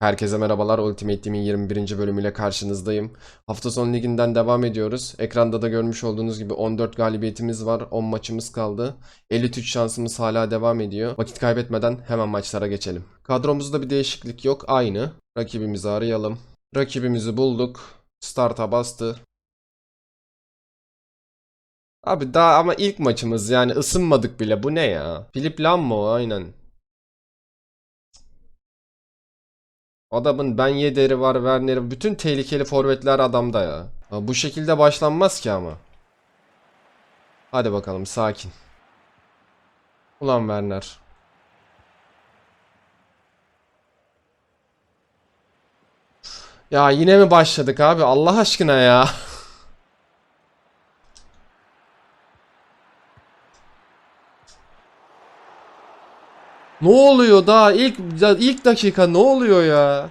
Herkese merhabalar. Ultimate Team'in 21. bölümüyle karşınızdayım. Hafta sonu liginden devam ediyoruz. Ekranda da görmüş olduğunuz gibi 14 galibiyetimiz var. 10 maçımız kaldı. 53 şansımız hala devam ediyor. Vakit kaybetmeden hemen maçlara geçelim. Kadromuzda bir değişiklik yok. Aynı. Rakibimizi arayalım. Rakibimizi bulduk. Start'a bastı. Abi daha ama ilk maçımız yani ısınmadık bile. Bu ne ya? Philip Lam mı o? Aynen. Adamın Ben Yedder'i var, Werner'i bütün tehlikeli forvetler adamda ya. Ha, bu şekilde başlanmaz ki ama. Hadi bakalım sakin. Ulan Werner. Ya yine mi başladık abi? Allah aşkına ya. Ne oluyor daha ilk ilk dakika ne oluyor ya?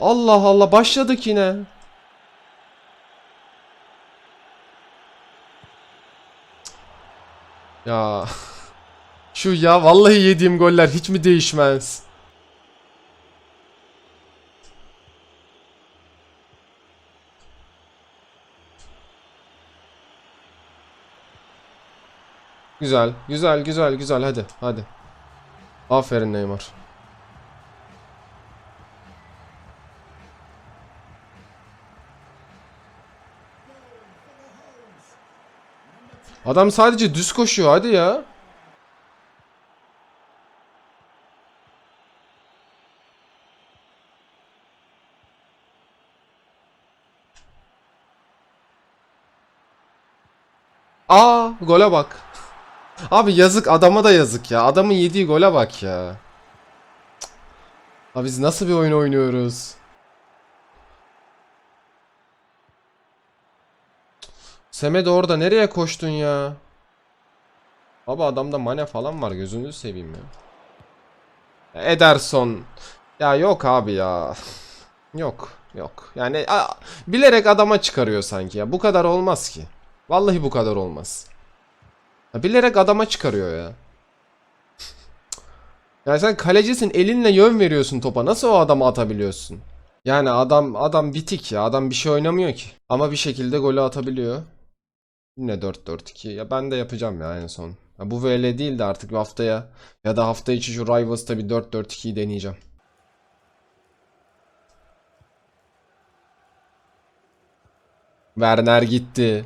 Allah Allah başladık yine. Ya şu ya vallahi yediğim goller hiç mi değişmez? Güzel, güzel, güzel, güzel. Hadi, hadi. Aferin Neymar. Adam sadece düz koşuyor hadi ya. Aa gole bak. Abi yazık adama da yazık ya. Adamın yediği gole bak ya. Abi biz nasıl bir oyun oynuyoruz? Semedo orada nereye koştun ya? Abi adamda mane falan var gözünüzü seveyim ya. Ederson. Ya yok abi ya. Yok yok. Yani a- bilerek adama çıkarıyor sanki ya. Bu kadar olmaz ki. Vallahi bu kadar olmaz. Ya bilerek adama çıkarıyor ya. Yani sen kalecisin elinle yön veriyorsun topa. Nasıl o adama atabiliyorsun? Yani adam adam bitik ya. Adam bir şey oynamıyor ki. Ama bir şekilde golü atabiliyor. Yine 4-4-2. Ya ben de yapacağım ya en son. Ya bu VL değil de artık haftaya ya da hafta içi şu Rivals'ta bir 4-4-2'yi deneyeceğim. Werner gitti.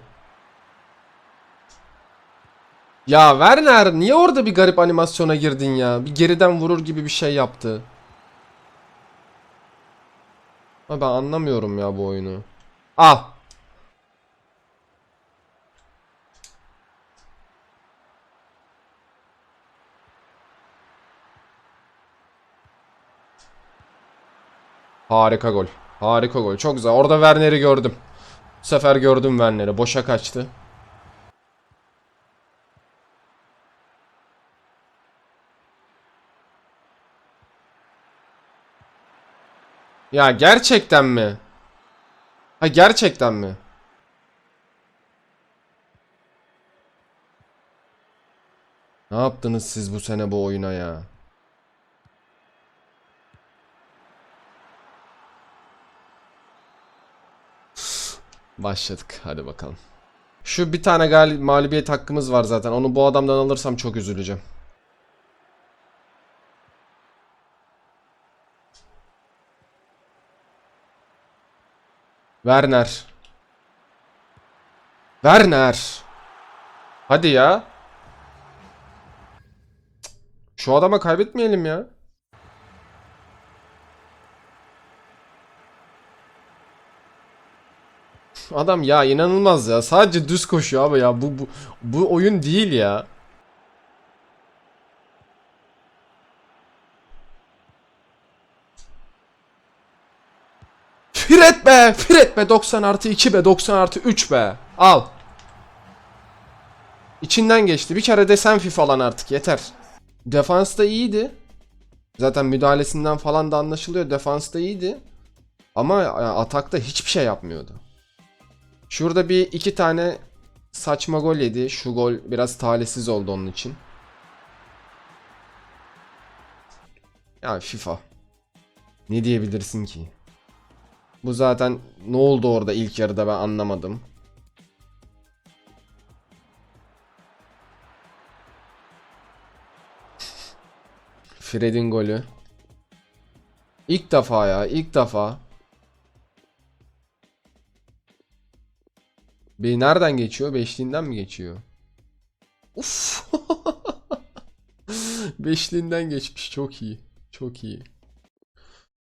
Ya Werner niye orada bir garip animasyona girdin ya? Bir geriden vurur gibi bir şey yaptı. Ben anlamıyorum ya bu oyunu. Ah. Harika gol. Harika gol. Çok güzel. Orada Werner'i gördüm. Bu sefer gördüm Werner'i. Boşa kaçtı. Ya gerçekten mi? Ha gerçekten mi? Ne yaptınız siz bu sene bu oyuna ya? Başladık. Hadi bakalım. Şu bir tane gal mağlubiyet hakkımız var zaten. Onu bu adamdan alırsam çok üzüleceğim. Werner. Werner. Hadi ya. Şu adama kaybetmeyelim ya. Adam ya inanılmaz ya. Sadece düz koşuyor abi ya. Bu bu bu oyun değil ya. Fred be! Fred be! 90 artı 2 be! 90 artı 3 be! Al. İçinden geçti. Bir kere de sen FIFA lan artık yeter. Defans da iyiydi. Zaten müdahalesinden falan da anlaşılıyor. Defans da iyiydi. Ama ya, atakta hiçbir şey yapmıyordu. Şurada bir iki tane saçma gol yedi. Şu gol biraz talihsiz oldu onun için. Ya FIFA. Ne diyebilirsin ki? Bu zaten ne oldu orada ilk yarıda ben anlamadım. Fred'in golü. İlk defa ya, ilk defa. Bir nereden geçiyor? Beşliğinden mi geçiyor? Uf. Beşliğinden geçmiş. Çok iyi. Çok iyi.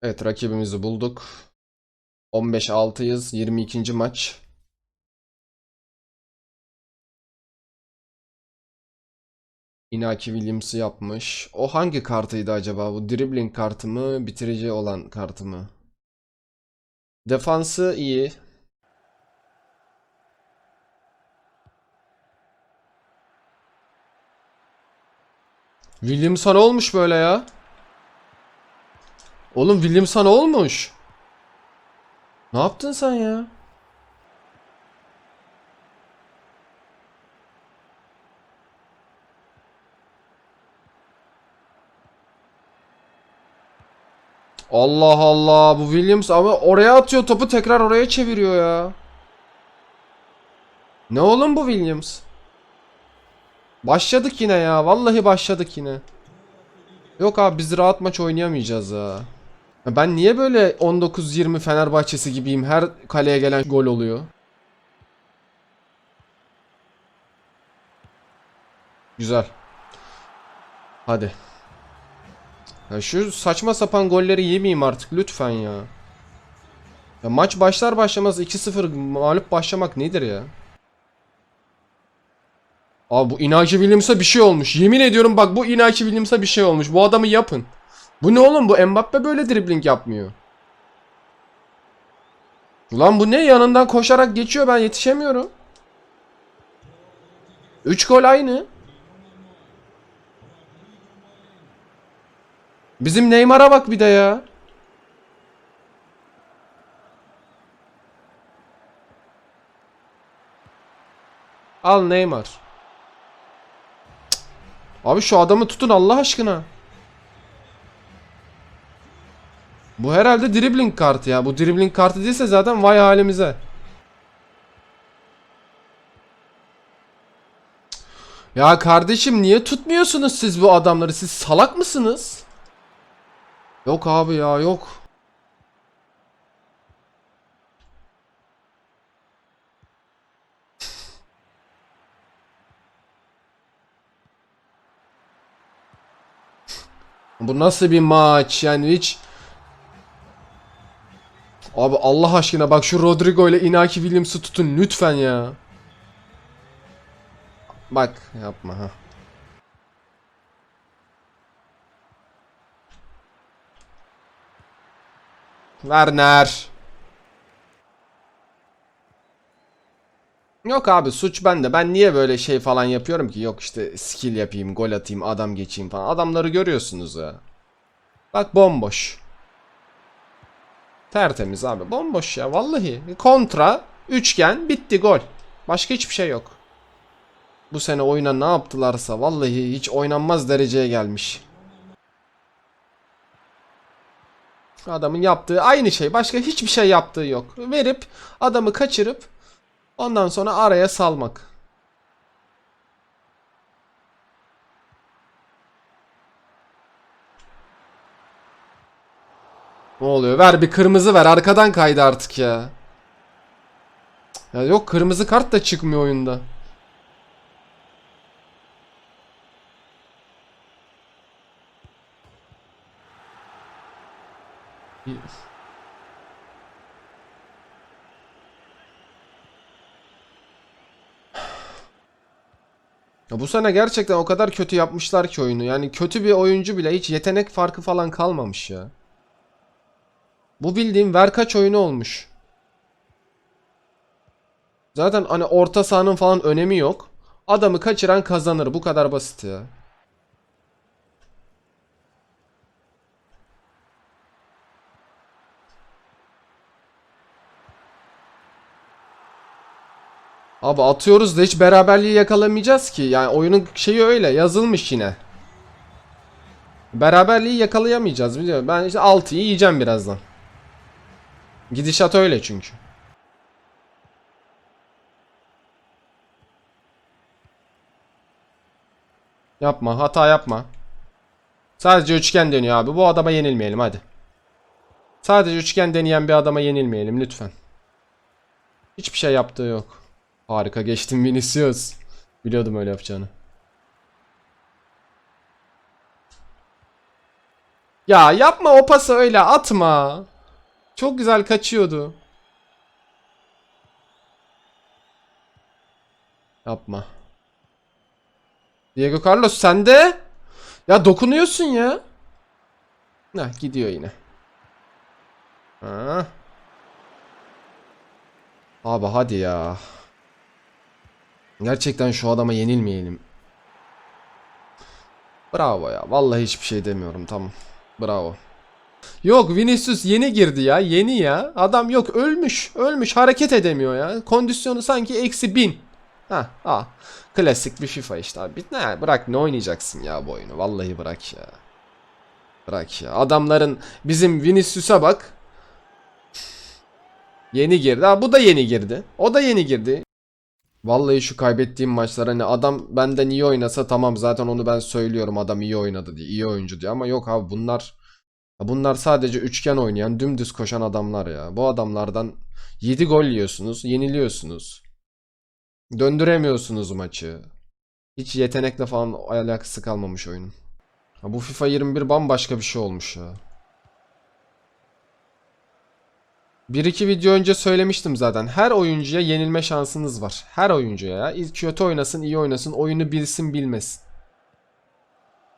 Evet rakibimizi bulduk. 15-6'yız. 22. maç. Inaki Williams'ı yapmış. O hangi kartıydı acaba? Bu dribbling kartı mı? Bitirici olan kartı mı? Defansı iyi. Williams'a ne olmuş böyle ya? Oğlum Williams'a ne olmuş? Ne yaptın sen ya? Allah Allah bu Williams ama oraya atıyor topu tekrar oraya çeviriyor ya. Ne oğlum bu Williams? Başladık yine ya. Vallahi başladık yine. Yok abi biz rahat maç oynayamayacağız ya. Ben niye böyle 19-20 Fenerbahçesi gibiyim? Her kaleye gelen gol oluyor. Güzel. Hadi. Ya şu saçma sapan golleri yemeyeyim artık lütfen ya. Ya maç başlar başlamaz 2-0 mağlup başlamak nedir ya? Abi bu Inaki Williams'a bir şey olmuş. Yemin ediyorum bak bu Inaki Williams'a bir şey olmuş. Bu adamı yapın. Bu ne oğlum bu Mbappe böyle dribbling yapmıyor. Ulan bu ne yanından koşarak geçiyor ben yetişemiyorum. 3 gol aynı. Bizim Neymar'a bak bir de ya. Al Neymar. Cık. Abi şu adamı tutun Allah aşkına. Bu herhalde dribbling kartı ya. Bu dribbling kartı değilse zaten vay halimize. Ya kardeşim niye tutmuyorsunuz siz bu adamları? Siz salak mısınız? Yok abi ya yok. Bu nasıl bir maç yani hiç Abi Allah aşkına bak şu Rodrigo ile Inaki Williams'ı tutun lütfen ya. Bak yapma ha. Werner. Yok abi suç bende. Ben niye böyle şey falan yapıyorum ki? Yok işte skill yapayım, gol atayım, adam geçeyim falan. Adamları görüyorsunuz ya. Bak bomboş. Tertemiz abi. Bomboş ya vallahi. Kontra, üçgen, bitti gol. Başka hiçbir şey yok. Bu sene oyuna ne yaptılarsa vallahi hiç oynanmaz dereceye gelmiş. Adamın yaptığı aynı şey. Başka hiçbir şey yaptığı yok. Verip adamı kaçırıp ondan sonra araya salmak. Ne oluyor? Ver bir kırmızı ver. Arkadan kaydı artık ya. Ya yok kırmızı kart da çıkmıyor oyunda. Ya bu sene gerçekten o kadar kötü yapmışlar ki oyunu. Yani kötü bir oyuncu bile hiç yetenek farkı falan kalmamış ya. Bu bildiğim verkaç oyunu olmuş. Zaten hani orta sahanın falan önemi yok. Adamı kaçıran kazanır. Bu kadar basit ya. Abi atıyoruz da hiç beraberliği yakalamayacağız ki. Yani oyunun şeyi öyle yazılmış yine. Beraberliği yakalayamayacağız biliyorum. Ben işte 6'yı yiyeceğim birazdan. Gidişat öyle çünkü. Yapma, hata yapma. Sadece üçgen dönüyor abi. Bu adama yenilmeyelim hadi. Sadece üçgen deneyen bir adama yenilmeyelim lütfen. Hiçbir şey yaptığı yok. Harika geçtim Vinicius. Biliyordum öyle yapacağını. Ya yapma o pası öyle atma. Çok güzel kaçıyordu. Yapma. Diego Carlos sen de. Ya dokunuyorsun ya. Heh, gidiyor yine. Ha. Abi hadi ya. Gerçekten şu adama yenilmeyelim. Bravo ya. Vallahi hiçbir şey demiyorum. Tamam. Bravo. Yok Vinicius yeni girdi ya. Yeni ya. Adam yok ölmüş. Ölmüş. Hareket edemiyor ya. Kondisyonu sanki eksi bin. Ha, ha. Klasik bir FIFA işte abi. Ne, bırak ne oynayacaksın ya bu oyunu. Vallahi bırak ya. Bırak ya. Adamların bizim Vinicius'a bak. Yeni girdi. Ha, bu da yeni girdi. O da yeni girdi. Vallahi şu kaybettiğim maçlar hani adam benden iyi oynasa tamam zaten onu ben söylüyorum adam iyi oynadı diye iyi oyuncu diye ama yok abi bunlar bunlar sadece üçgen oynayan dümdüz koşan adamlar ya. Bu adamlardan 7 gol yiyorsunuz, yeniliyorsunuz. Döndüremiyorsunuz maçı. Hiç yetenekle falan alakası kalmamış oyunun. Bu FIFA 21 bambaşka bir şey olmuş ya. Bir iki video önce söylemiştim zaten. Her oyuncuya yenilme şansınız var. Her oyuncuya ya. İlk kötü oynasın, iyi oynasın, oyunu bilsin, bilmesin.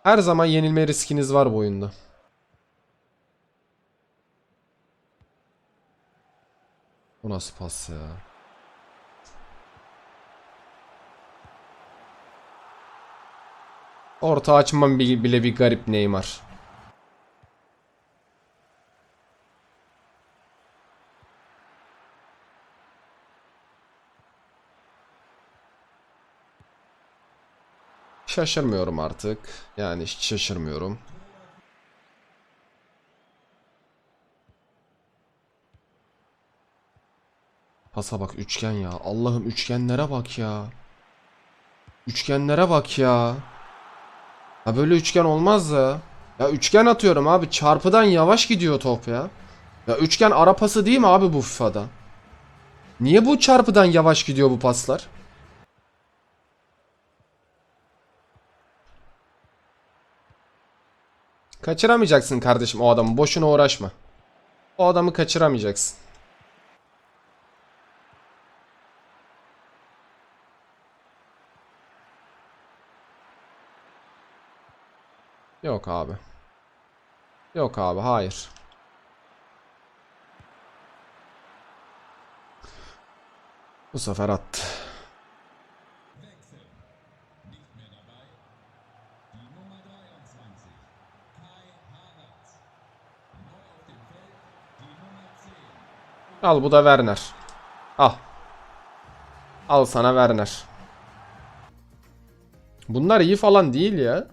Her zaman yenilme riskiniz var bu oyunda. Bu nasıl pas ya? Orta açmam bi- bile bir garip Neymar. Şaşırmıyorum artık. Yani hiç şaşırmıyorum. Pasa bak üçgen ya. Allah'ım üçgenlere bak ya. Üçgenlere bak ya. Ha böyle üçgen olmaz ya. Ya üçgen atıyorum abi. Çarpıdan yavaş gidiyor top ya. Ya üçgen ara pası değil mi abi bu FIFA'da? Niye bu çarpıdan yavaş gidiyor bu paslar? Kaçıramayacaksın kardeşim o adamı. Boşuna uğraşma. O adamı kaçıramayacaksın. Yok abi. Yok abi hayır. Bu sefer attı. Al bu da Werner. Al. Al sana Werner. Bunlar iyi falan değil ya.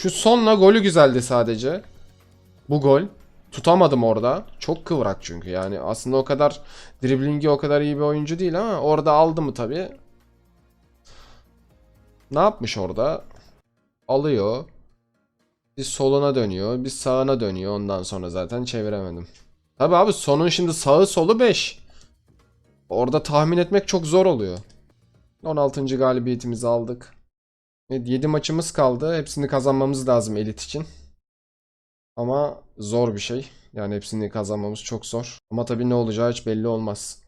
Şu sonla golü güzeldi sadece. Bu gol. Tutamadım orada. Çok kıvrak çünkü yani. Aslında o kadar driblingi o kadar iyi bir oyuncu değil ama orada aldı mı tabii. Ne yapmış orada? Alıyor. Bir soluna dönüyor. Bir sağına dönüyor. Ondan sonra zaten çeviremedim. Tabii abi sonun şimdi sağı solu 5. Orada tahmin etmek çok zor oluyor. 16. galibiyetimizi aldık. Evet 7 maçımız kaldı. Hepsini kazanmamız lazım elit için. Ama zor bir şey. Yani hepsini kazanmamız çok zor. Ama tabii ne olacağı hiç belli olmaz.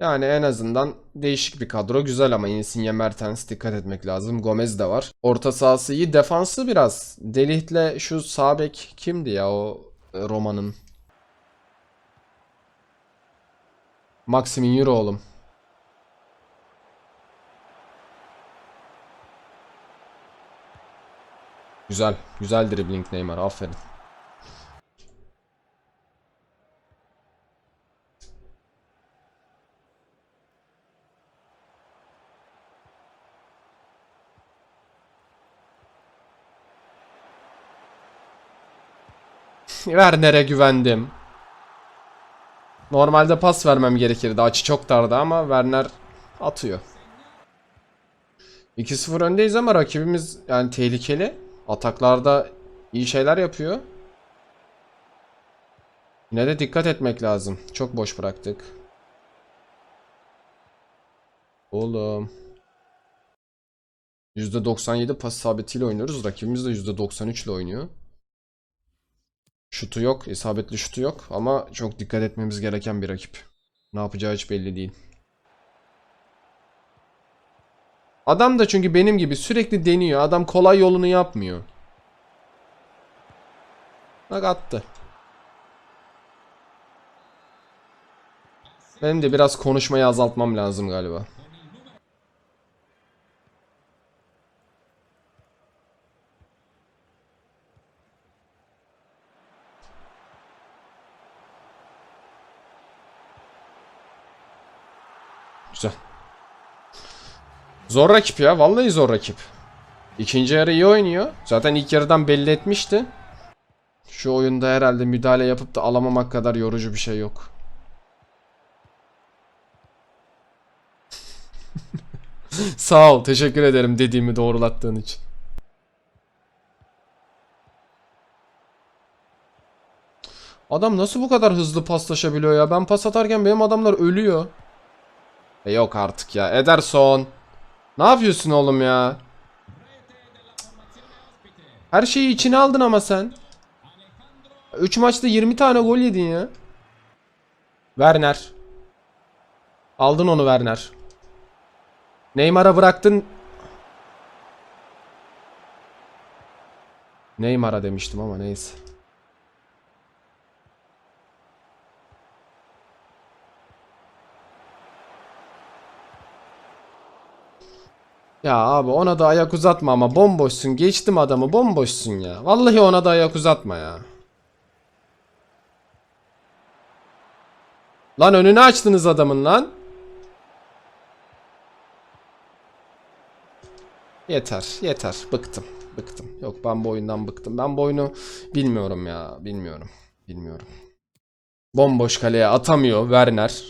Yani en azından değişik bir kadro. Güzel ama Insigne Mertens dikkat etmek lazım. Gomez de var. Orta sahası iyi. Defansı biraz. Delih'le şu sağ kimdi ya o e, Roma'nın? Maximin Euro oğlum. Güzel. Güzel dribbling Neymar. Aferin. Werner'e güvendim. Normalde pas vermem gerekirdi. Açı çok dardı ama Werner atıyor. 2-0 öndeyiz ama rakibimiz yani tehlikeli. Ataklarda iyi şeyler yapıyor. Yine de dikkat etmek lazım. Çok boş bıraktık. Oğlum. %97 pas sabitiyle oynuyoruz. Rakibimiz de %93 ile oynuyor. Şutu yok. isabetli şutu yok. Ama çok dikkat etmemiz gereken bir rakip. Ne yapacağı hiç belli değil. Adam da çünkü benim gibi sürekli deniyor. Adam kolay yolunu yapmıyor. Bak attı. Benim de biraz konuşmayı azaltmam lazım galiba. Güzel. Zor rakip ya. Vallahi zor rakip. İkinci yarı iyi oynuyor. Zaten ilk yarıdan belli etmişti. Şu oyunda herhalde müdahale yapıp da alamamak kadar yorucu bir şey yok. Sağ ol. Teşekkür ederim dediğimi doğrulattığın için. Adam nasıl bu kadar hızlı paslaşabiliyor ya? Ben pas atarken benim adamlar ölüyor. E yok artık ya. Ederson. Ne yapıyorsun oğlum ya? Her şeyi içine aldın ama sen. 3 maçta 20 tane gol yedin ya. Werner. Aldın onu Werner. Neymar'a bıraktın. Neymar'a demiştim ama neyse. Ya abi ona da ayak uzatma ama bomboşsun. Geçtim adamı bomboşsun ya. Vallahi ona da ayak uzatma ya. Lan önünü açtınız adamın lan. Yeter, yeter. Bıktım, bıktım. Yok ben bu oyundan bıktım. Ben bu oyunu bilmiyorum ya, bilmiyorum. Bilmiyorum. Bomboş kaleye atamıyor Werner.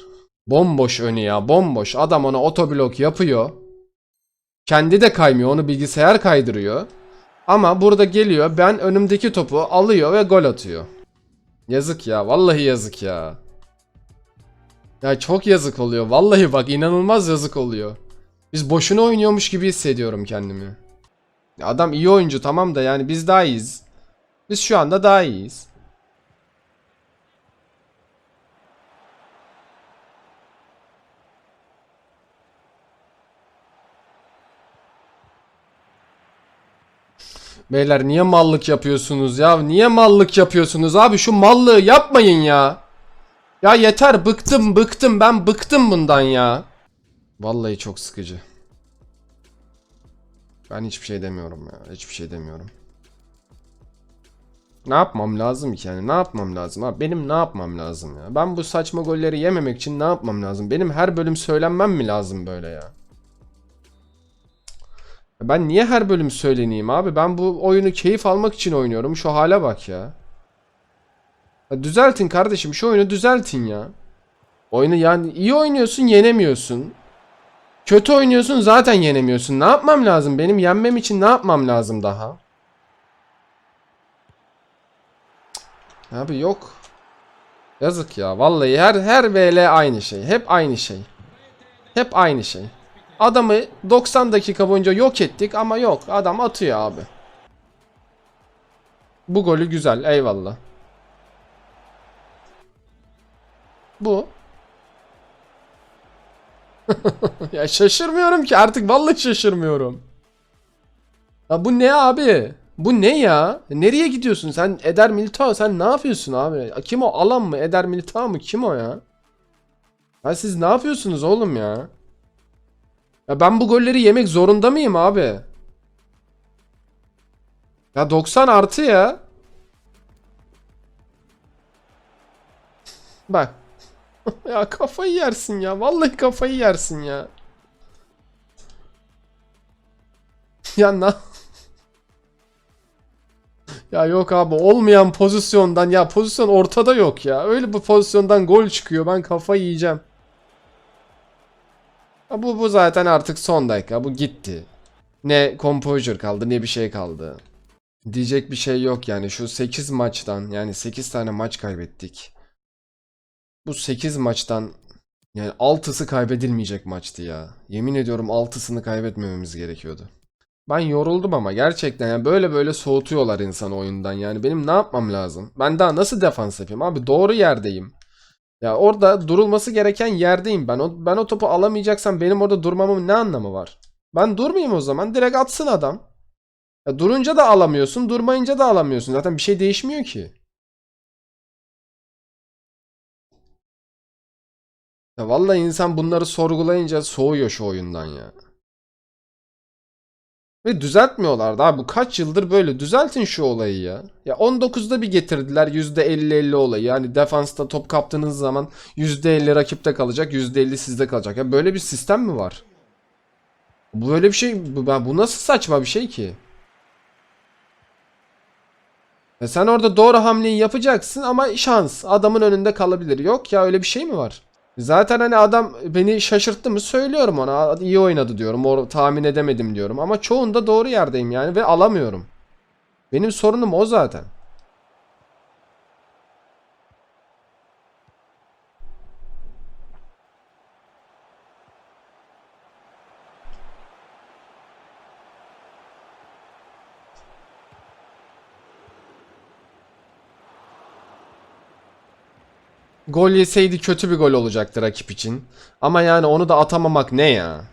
Bomboş önü ya, bomboş. Adam ona otoblok yapıyor. Kendi de kaymıyor, onu bilgisayar kaydırıyor. Ama burada geliyor, ben önümdeki topu alıyor ve gol atıyor. Yazık ya, vallahi yazık ya. Ya çok yazık oluyor. Vallahi bak inanılmaz yazık oluyor. Biz boşuna oynuyormuş gibi hissediyorum kendimi. Adam iyi oyuncu tamam da yani biz daha iyiyiz. Biz şu anda daha iyiyiz. Beyler niye mallık yapıyorsunuz ya? Niye mallık yapıyorsunuz abi? Şu mallığı yapmayın ya. Ya yeter bıktım bıktım ben bıktım bundan ya. Vallahi çok sıkıcı. Ben hiçbir şey demiyorum ya. Hiçbir şey demiyorum. Ne yapmam lazım ki yani? Ne yapmam lazım? Abi benim ne yapmam lazım ya? Ben bu saçma golleri yememek için ne yapmam lazım? Benim her bölüm söylenmem mi lazım böyle ya? Ben niye her bölüm söyleneyim abi? Ben bu oyunu keyif almak için oynuyorum. Şu hale bak ya. Ya düzeltin kardeşim. Şu oyunu düzeltin ya. Oyunu yani iyi oynuyorsun yenemiyorsun. Kötü oynuyorsun zaten yenemiyorsun. Ne yapmam lazım? Benim yenmem için ne yapmam lazım daha? Abi yok. Yazık ya. Vallahi her her VL aynı şey. Hep aynı şey. Hep aynı şey. Adamı 90 dakika boyunca yok ettik ama yok. Adam atıyor abi. Bu golü güzel. Eyvallah. Bu. ya şaşırmıyorum ki artık vallahi şaşırmıyorum. Ya bu ne abi? Bu ne ya? Nereye gidiyorsun sen? Eder Militao sen ne yapıyorsun abi? Kim o? Alan mı? Eder Militao mu? Kim o ya? Ya siz ne yapıyorsunuz oğlum ya? Ya ben bu golleri yemek zorunda mıyım abi? Ya 90 artı ya. Bak. ya kafayı yersin ya. Vallahi kafayı yersin ya. Ya na Ya yok abi olmayan pozisyondan ya pozisyon ortada yok ya. Öyle bu pozisyondan gol çıkıyor. Ben kafayı yiyeceğim. Bu bu zaten artık son dakika. Bu gitti. Ne composure kaldı ne bir şey kaldı. Diyecek bir şey yok yani. Şu 8 maçtan yani 8 tane maç kaybettik. Bu 8 maçtan yani 6'sı kaybedilmeyecek maçtı ya. Yemin ediyorum 6'sını kaybetmememiz gerekiyordu. Ben yoruldum ama gerçekten yani böyle böyle soğutuyorlar insanı oyundan. Yani benim ne yapmam lazım? Ben daha nasıl defans yapayım abi? Doğru yerdeyim. Ya orada durulması gereken yerdeyim ben. O, ben o topu alamayacaksam benim orada durmamın ne anlamı var? Ben durmayayım o zaman. Direkt atsın adam. Ya durunca da alamıyorsun, durmayınca da alamıyorsun. Zaten bir şey değişmiyor ki. Ya vallahi insan bunları sorgulayınca soğuyor şu oyundan ya. Ve düzeltmiyorlardı abi. Bu kaç yıldır böyle. Düzeltin şu olayı ya. Ya 19'da bir getirdiler %50-50 olayı. Yani defansta top kaptığınız zaman %50 rakipte kalacak, %50 sizde kalacak. Ya böyle bir sistem mi var? Bu böyle bir şey. Bu, bu nasıl saçma bir şey ki? Ya sen orada doğru hamleyi yapacaksın ama şans. Adamın önünde kalabilir. Yok ya öyle bir şey mi var? Zaten hani adam beni şaşırttı mı söylüyorum ona. iyi oynadı diyorum. O, tahmin edemedim diyorum. Ama çoğunda doğru yerdeyim yani ve alamıyorum. Benim sorunum o zaten. Gol yeseydi kötü bir gol olacaktı rakip için. Ama yani onu da atamamak ne ya?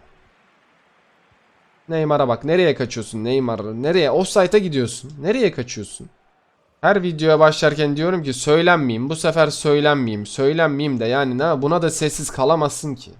Neymar'a bak. Nereye kaçıyorsun Neymar? Nereye? Offside'a gidiyorsun. Nereye kaçıyorsun? Her videoya başlarken diyorum ki söylenmeyeyim. Bu sefer söylenmeyeyim. Söylenmeyeyim de yani ne buna da sessiz kalamazsın ki.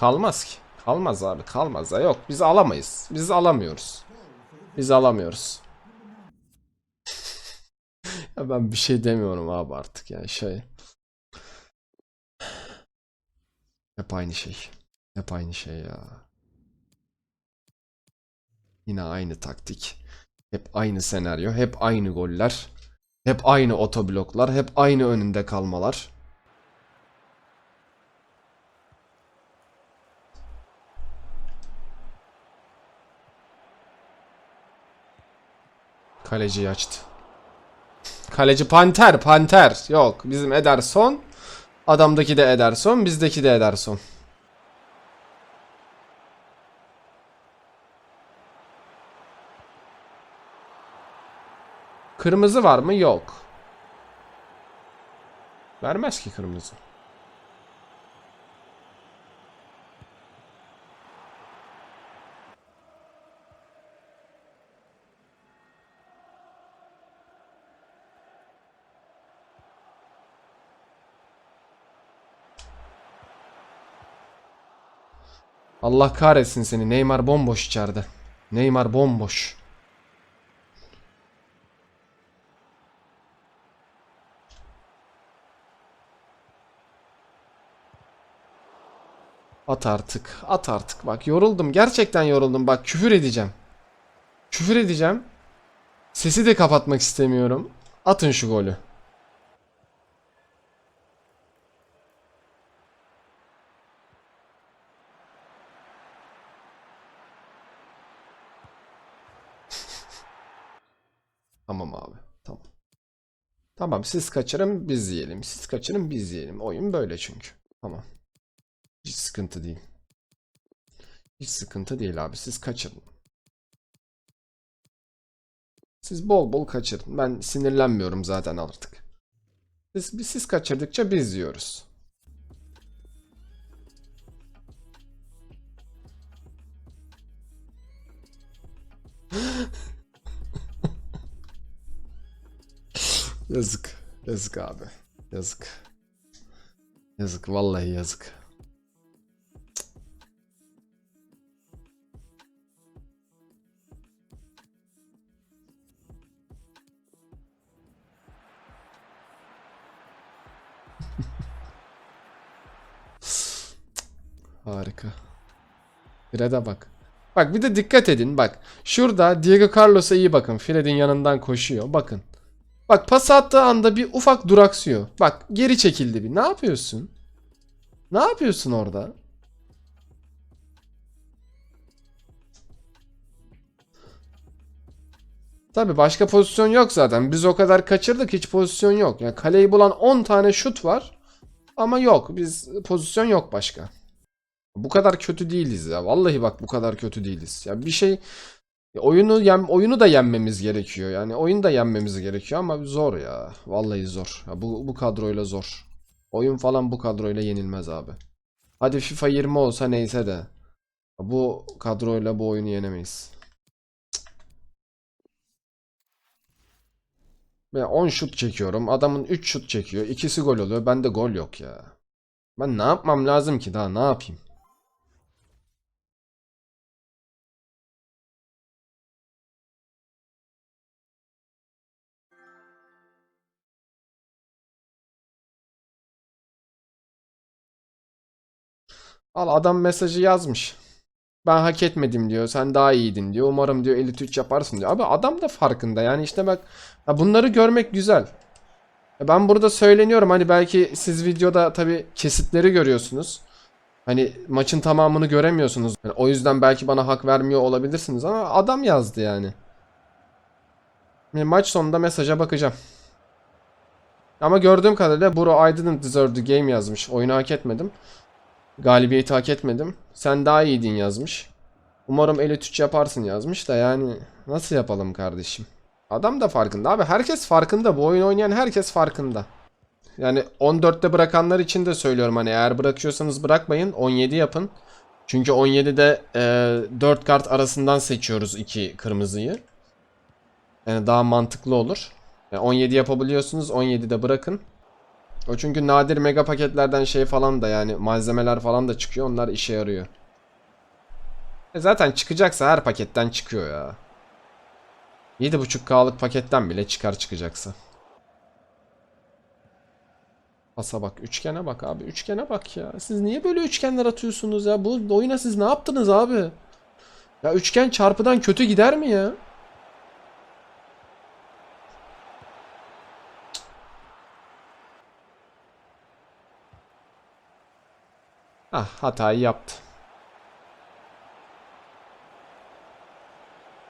Kalmaz ki. Kalmaz abi kalmaz. Yok biz alamayız. Biz alamıyoruz. Biz alamıyoruz. ya ben bir şey demiyorum abi artık yani şey. Hep aynı şey. Hep aynı şey ya. Yine aynı taktik. Hep aynı senaryo. Hep aynı goller. Hep aynı otobloklar. Hep aynı önünde kalmalar. Kaleciyi açtı. Kaleci Panter, Panter. Yok, bizim Ederson. Adamdaki de Ederson, bizdeki de Ederson. Kırmızı var mı? Yok. Vermez ki kırmızı. Allah kahretsin seni. Neymar bomboş içeride. Neymar bomboş. At artık. At artık. Bak yoruldum. Gerçekten yoruldum. Bak küfür edeceğim. Küfür edeceğim. Sesi de kapatmak istemiyorum. Atın şu golü. Tamam abi. Tamam. Tamam siz kaçırın biz yiyelim. Siz kaçırın biz yiyelim. Oyun böyle çünkü. Tamam. Hiç sıkıntı değil. Hiç sıkıntı değil abi. Siz kaçırın. Siz bol bol kaçırın. Ben sinirlenmiyorum zaten artık. Siz, siz kaçırdıkça biz yiyoruz. Yazık. Yazık abi. Yazık. Yazık vallahi yazık. Harika. Fred'e bak. Bak bir de dikkat edin bak. Şurada Diego Carlos'a iyi bakın. Fred'in yanından koşuyor. Bakın. Bak pas attığı anda bir ufak duraksıyor. Bak geri çekildi bir. Ne yapıyorsun? Ne yapıyorsun orada? Tabi başka pozisyon yok zaten. Biz o kadar kaçırdık hiç pozisyon yok. Yani kaleyi bulan 10 tane şut var. Ama yok. Biz pozisyon yok başka. Bu kadar kötü değiliz ya. Vallahi bak bu kadar kötü değiliz. Ya bir şey oyunu yem, oyunu da yenmemiz gerekiyor. Yani oyunu da yenmemiz gerekiyor ama zor ya. Vallahi zor. Ya bu bu kadroyla zor. Oyun falan bu kadroyla yenilmez abi. Hadi FIFA 20 olsa neyse de. Bu kadroyla bu oyunu yenemeyiz. Ben 10 şut çekiyorum. Adamın 3 şut çekiyor. İkisi gol oluyor. Bende gol yok ya. Ben ne yapmam lazım ki daha ne yapayım? Al adam mesajı yazmış. Ben hak etmedim diyor. Sen daha iyiydin diyor. Umarım diyor elit 3 yaparsın diyor. Abi adam da farkında. Yani işte bak ya bunları görmek güzel. Ya Ben burada söyleniyorum hani belki siz videoda tabi kesitleri görüyorsunuz. Hani maçın tamamını göremiyorsunuz. Yani o yüzden belki bana hak vermiyor olabilirsiniz ama adam yazdı yani. Yani maç sonunda mesaja bakacağım. Ama gördüğüm kadarıyla Bro I didn't deserve the game yazmış. Oyunu hak etmedim. Galibiyeti hak etmedim. Sen daha iyiydin yazmış. Umarım elit 3 yaparsın yazmış da yani nasıl yapalım kardeşim? Adam da farkında abi. Herkes farkında. Bu oyun oynayan herkes farkında. Yani 14'te bırakanlar için de söylüyorum hani eğer bırakıyorsanız bırakmayın 17 yapın. Çünkü 17'de e, 4 kart arasından seçiyoruz iki kırmızıyı. Yani daha mantıklı olur. Yani 17 yapabiliyorsunuz 17'de bırakın. O çünkü nadir mega paketlerden şey falan da yani malzemeler falan da çıkıyor. Onlar işe yarıyor. E zaten çıkacaksa her paketten çıkıyor ya. 7.5K'lık paketten bile çıkar çıkacaksa. Asa bak. Üçgene bak abi. Üçgene bak ya. Siz niye böyle üçgenler atıyorsunuz ya? Bu oyuna siz ne yaptınız abi? Ya üçgen çarpıdan kötü gider mi ya? Ah hatayı yaptı.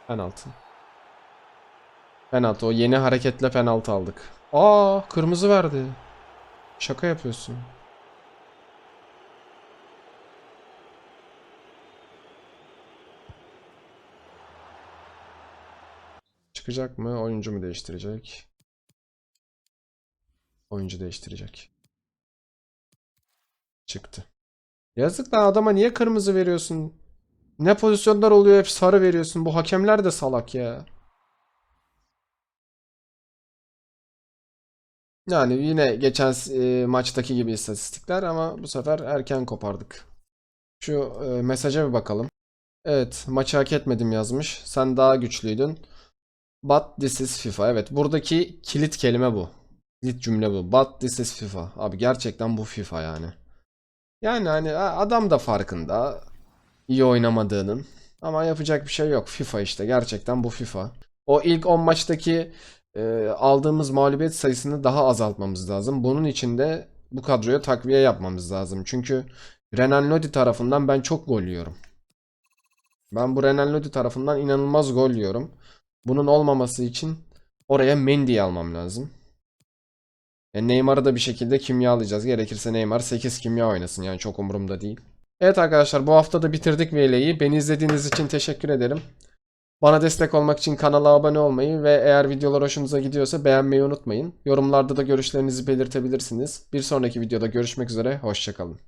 Penaltı. Penaltı. O yeni hareketle penaltı aldık. Aa kırmızı verdi. Şaka yapıyorsun. Çıkacak mı? Oyuncu mu değiştirecek? Oyuncu değiştirecek. Çıktı. Yazık lan adama niye kırmızı veriyorsun? Ne pozisyonlar oluyor hep sarı veriyorsun. Bu hakemler de salak ya. Yani yine geçen e, maçtaki gibi istatistikler ama bu sefer erken kopardık. Şu e, mesaja bir bakalım. Evet, maçı hak etmedim yazmış. Sen daha güçlüydün. But this is FIFA. Evet, buradaki kilit kelime bu. Kilit cümle bu. But this is FIFA. Abi gerçekten bu FIFA yani. Yani hani adam da farkında iyi oynamadığının. Ama yapacak bir şey yok. FIFA işte. Gerçekten bu FIFA. O ilk 10 maçtaki e, aldığımız mağlubiyet sayısını daha azaltmamız lazım. Bunun için de bu kadroya takviye yapmamız lazım. Çünkü Renan Lodi tarafından ben çok gol yiyorum. Ben bu Renan Lodi tarafından inanılmaz gol yiyorum. Bunun olmaması için oraya Mendy'yi almam lazım. E Neymar'ı da bir şekilde kimyalayacağız. Gerekirse Neymar 8 kimya oynasın. Yani çok umurumda değil. Evet arkadaşlar bu hafta da bitirdik VL'yi. Beni izlediğiniz için teşekkür ederim. Bana destek olmak için kanala abone olmayı ve eğer videolar hoşunuza gidiyorsa beğenmeyi unutmayın. Yorumlarda da görüşlerinizi belirtebilirsiniz. Bir sonraki videoda görüşmek üzere. Hoşçakalın.